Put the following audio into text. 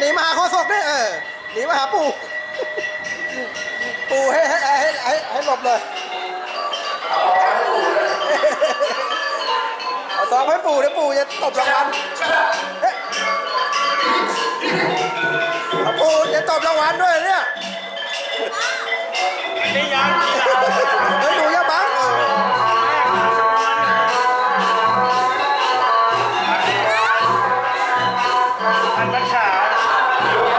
หนีมาหาโคศกด้วยเออหนีมาหาปู่ปู่ให้ให้ให้ให้ให้หลบเลยเอาซองให้ปู่เดี๋ยวปู่จะตบรางวัลเอ๊ะเอาปู่จะตบรางวัลด้วยเนี่ยนี่ยังเฮ้ยหนูอย่าบังเอออันนักข่า Yeah.